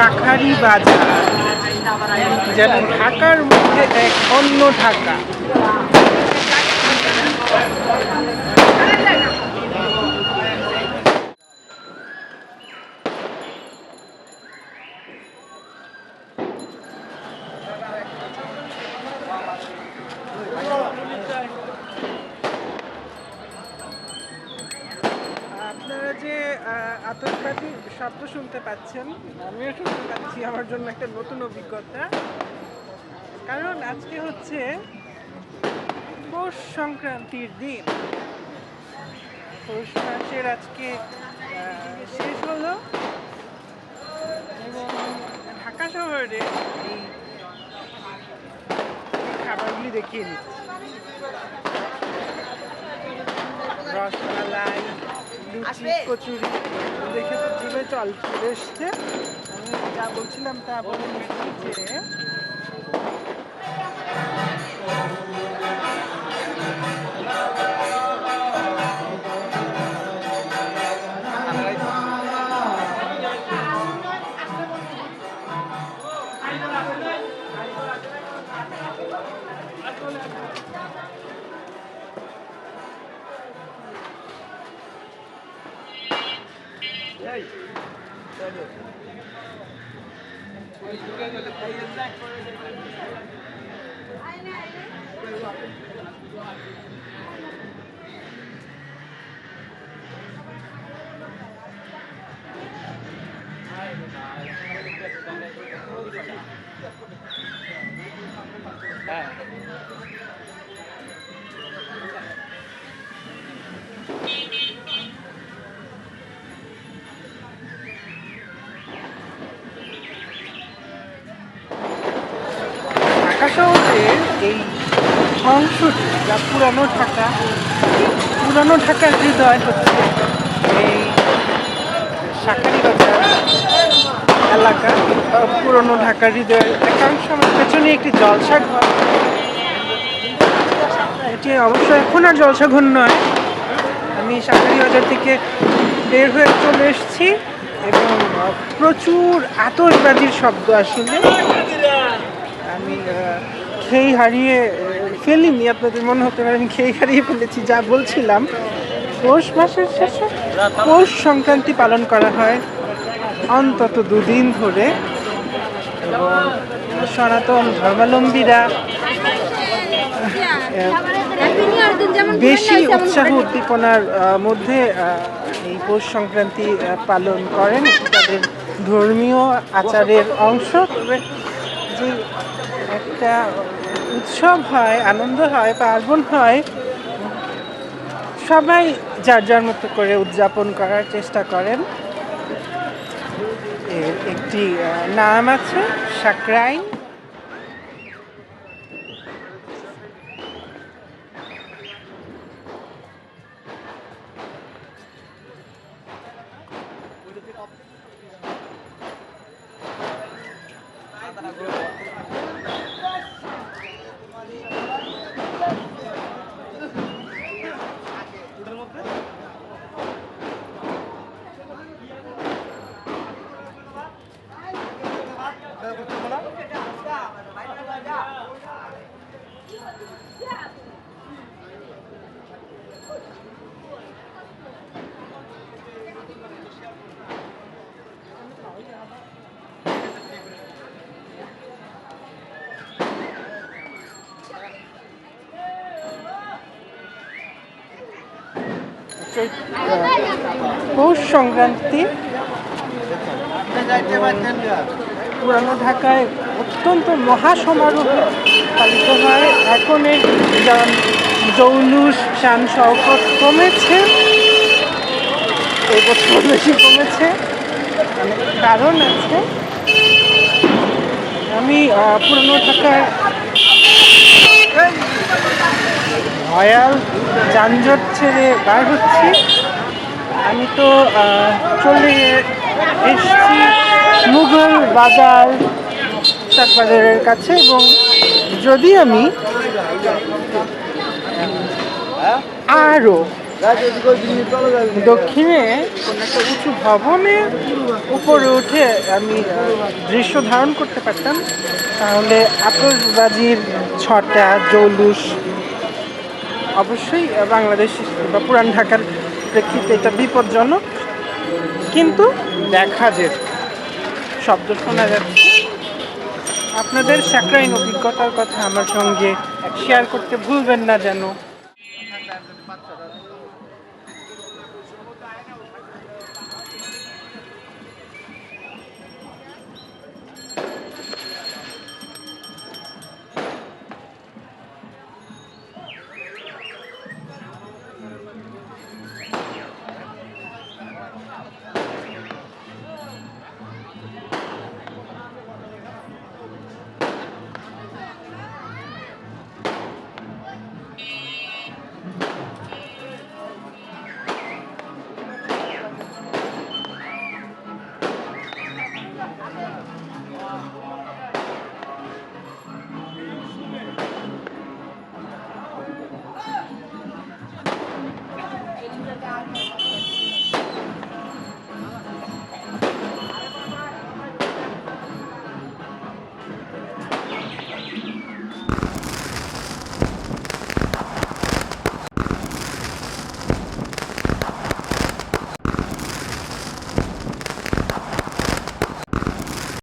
শাখারি বাজার যেন ঢাকার মধ্যে এক অন্য ঢাকা আপনারা যে আতশবাজির শব্দ শুনতে পাচ্ছেন, আমিও শুনতে পাচ্ছি আমার জন্য একটা নতুন অভিজ্ঞতা। কারণ আজকে হচ্ছে পৌষ সংক্রান্তির দিন। পৌষ মাসের আজকে শেষ হলো। এবং ঢাকা শহরে এই খাবারগুলি দেখিয়ে দিচ্ছি। রসমালাই লুচি কচুরি। দেখে তো জিভে জল চলে যা বলছিলাম তা বলে নিচ্ছি যে ঢাকা শহরের এই অংশটি যা পুরানো ঢাকা, পুরানো ঢাকার হৃদয় হচ্ছে এই শাকারি বাজার এলাকা পুরনো ঢাকার হৃদয়ের একাংশ আমার পেছনে একটি জলসা ঘর। এটি অবশ্য এখন আর জলসা ঘর নয়। আমি শাকারি বাজার থেকে বের হয়ে চলে এসেছি এবং প্রচুর আতশবাজির শব্দ আসলে খেই হারিয়ে, ফেলিনি, আপনাদের মনে হতে পারে আমি খেই হারিয়ে ফেলেছি, যা বলছিলাম। পৌষ মাসের শেষে পৌষ সংক্রান্তি পালন করা হয় অন্তত দুদিন ধরে। সনাতন ধর্মাবলম্বীরা বেশি উৎসাহ উদ্দীপনার মধ্যে এই পৌষ সংক্রান্তি পালন করেন। তাদের ধর্মীয় আচারের অংশ। যে একটা উৎসব হয়, আনন্দ হয়, পার্বণ হয়। সবাই যার যার মতো করে উদযাপন করার চেষ্টা করেন। একটি নাম আছে সাকরাইন। পৌষ সংক্রান্তি পুরানো ঢাকায় অত্যন্ত মহাসমারোহে পালিত হয়। এখন এর জৌলুস শান শওকত কমেছে। এই বছর বেশি কমেছে। কারণ আছে। আমি পুরানো ঢাকার ভয়াল যানজট ছেড়ে বার হচ্ছি। আমি তো চলে এসছি মুঘল বাজার শাক বাজারের কাছে এবং যদি আমি আরও দক্ষিণে একটা উঁচু ভবনের উপরে উঠে আমি দৃশ্য ধারণ করতে পারতাম, তাহলে আতসবাজির ছটা, জৌলুস অবশ্যই বাংলাদেশ বা পুরান ঢাকার প্রেক্ষিতে এটা বিপজ্জনক। কিন্তু দেখা যেত। শব্দ শোনা যাচ্ছে। আপনাদের সাকরাইন অভিজ্ঞতার কথা আমার সঙ্গে শেয়ার করতে ভুলবেন না যেন।